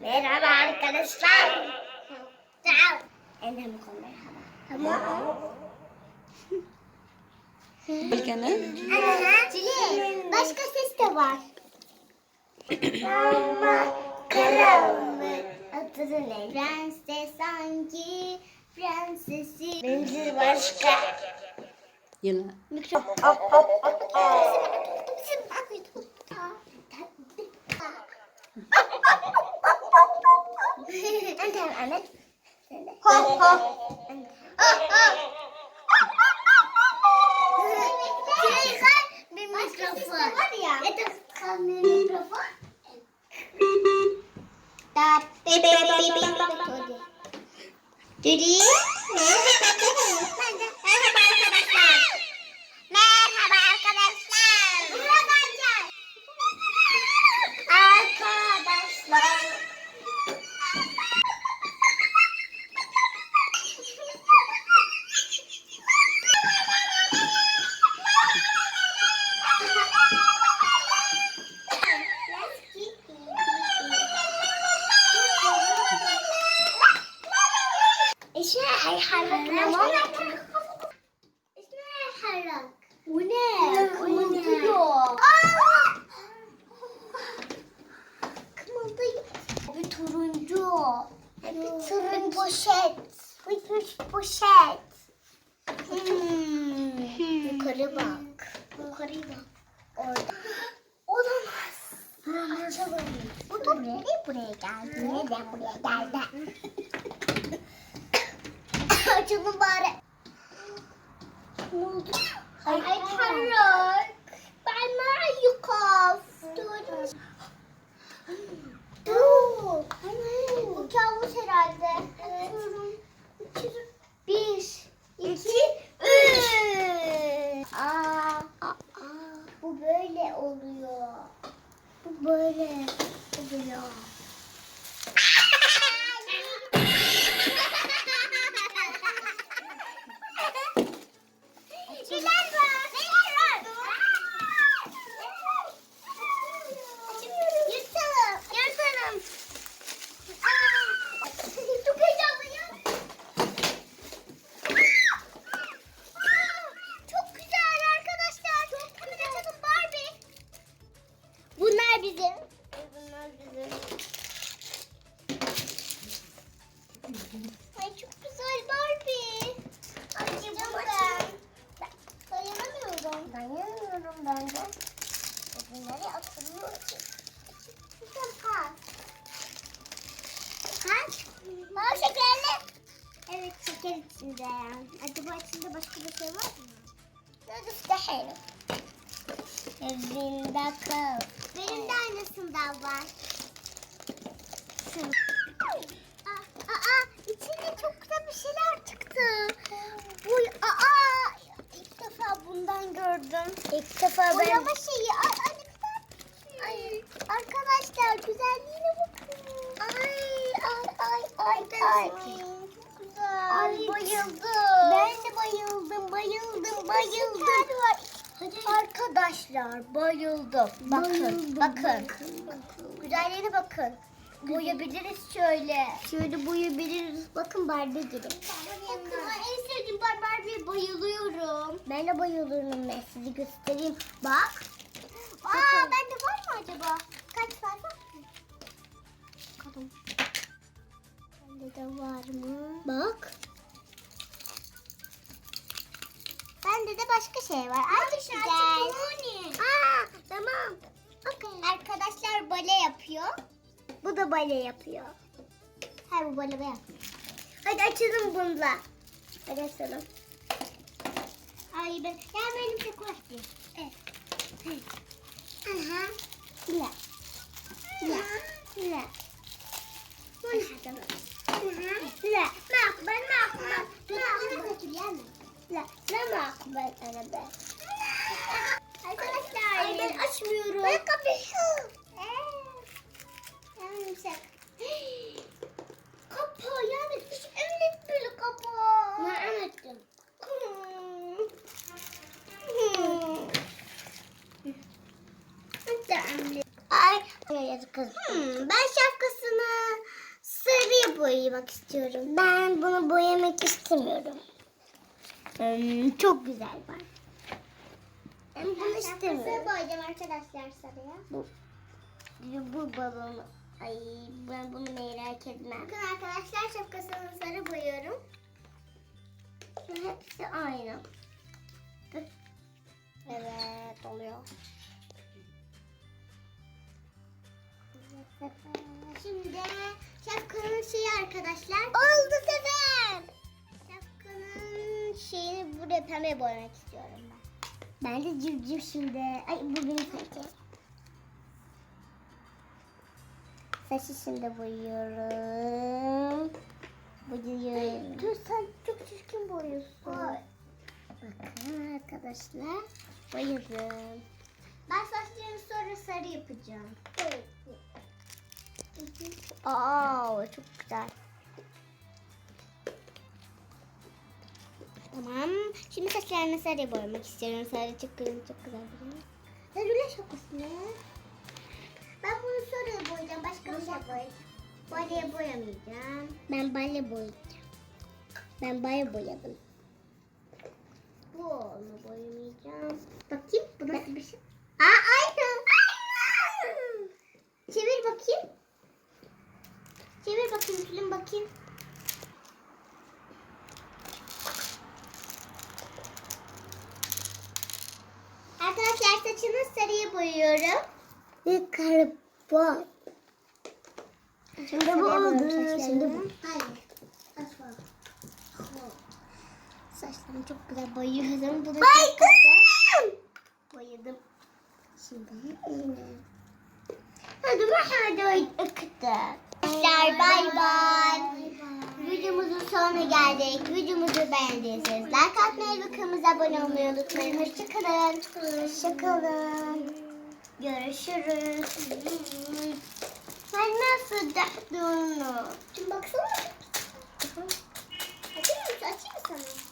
Merhaba arkadaşlar. Tamam. Enem merhaba. Tamam. Bilge'nin Çilek. Başka ses de var. Ama. Adı ne? Prenses sanki prensesi. Benzi başka. yine. Mikrofon. Anne Bir mikrofon. Var ya. Kalmıyor mikrofon. Da be be be Bu ne? Kımıldıyor. Kımıldıyor. Bir turuncu. Bir turuncu. Bir poşet. Bir, bir poşet. Hmm. hmm. Yukarı bak. Yukarı bak. Orada. Bu da buraya geldi? Ne de buraya geldi? Ne oldu? Ay Tarık. Ben Mayukov. Dur. Dur. Bu kabus herhalde. Evet. Bir, iki, üç. Aa, aa, bu böyle oluyor. Bu böyle oluyor. İçinde. Acaba içinde başka bir şey var mı? Nasıl da hello. Evinde kal. Benim de aynısından var. Aa, aa, içinde çok güzel bir şeyler çıktı. Bu, aa, ilk defa bundan gördüm. İlk defa ben... Boyama şeyi. Ay, ay ne kadar küçük. Ay, arkadaşlar güzelliğine bakın. Ay, ay, ay, ay, ay. Çok güzel. Ay, bayıldım. Ben de bayıldım, bayıldım, bayıldım. var. Hadi. Arkadaşlar bayıldım. Bakın, bakın. Güzelliğine bakın. Boyayabiliriz şöyle. Şöyle boyayabiliriz. Bakın Barbie gibi. Bakın en sevdiğim Bar- Barbie'ye bayılıyorum. Ben de bayılıyorum ben sizi göstereyim. Bak. Aa bende var mı acaba? Kaç var bak. Bakalım. Bende de var mı? Bak. Başka şey var. Ay çok güzel. Aa tamam. Okay. Arkadaşlar bale yapıyor. Bu da bale yapıyor. Her bu bale yapıyor. Hadi açalım bununla. Hadi açalım. Ay ben, ya benim çok var ki. Evet. Aha. La. La. La. La. Mak ben mak ben. Mak. Ne mak ben arada. Arkadaşlar. Ay ben açmıyorum. Ben kapıyorum. Yumuşak. Kapağı yani hiç emret böyle kapağı. Ne emrettim? bay. Hmm, ben şapkasını sarıya boyamak istiyorum. Ben bunu boyamak istemiyorum. Çok güzel var. Ben bunu istemiyorum. Şapkasını boyayacağım arkadaşlar sarıya. Bu, bu balonu. Ay ben bunu merak etmem. Bakın arkadaşlar şapkasını sarı boyuyorum. Hepsi aynı. Evet oluyor. Şimdi şapkanın şeyi arkadaşlar. Oldu buraya pembe boyamak istiyorum ben. Ben de civciv şimdi. Ay bu benim saçım. Saçı şimdi boyuyorum. Boyuyorum. Dur sen çok çirkin boyuyorsun. Bakın arkadaşlar boyadım. Ben saçlarını sonra sarı yapacağım. Aa çok güzel. Tamam. Şimdi saçlarını sarı boyamak istiyorum. Sarı çok güzel, çok güzel duruyor. Sarı şapkası ne? Ben bunu sonra boyayacağım. Başka bir şey boyayacağım. Balya boyamayacağım. Ben balya boyayacağım. Ben balya boyadım. Bu onu boyamayacağım. Bakayım bu nasıl bir şey? Aa aynı. Aynı. Çevir bakayım. Çevir bakayım film bakayım. Arkadaşlar saçını boyuyorum. Bir karbon. Şimdi bu oldu. Şimdi bu. Saçlarımı çok güzel boyuyorum. Bu da çok güzel. Boyadım. Şimdi yine. Hadi hadi akıttı. Arkadaşlar bay bay. Videomuzun sonuna geldik. Videomuzu beğendiyseniz like atmayı ve kanalımıza abone olmayı unutmayın. Hoşçakalın. Hoşçakalın. Görüşürüz. Ben nasıl dağıttığını? Şimdi baksana. Açayım mı? Açayım mı sana?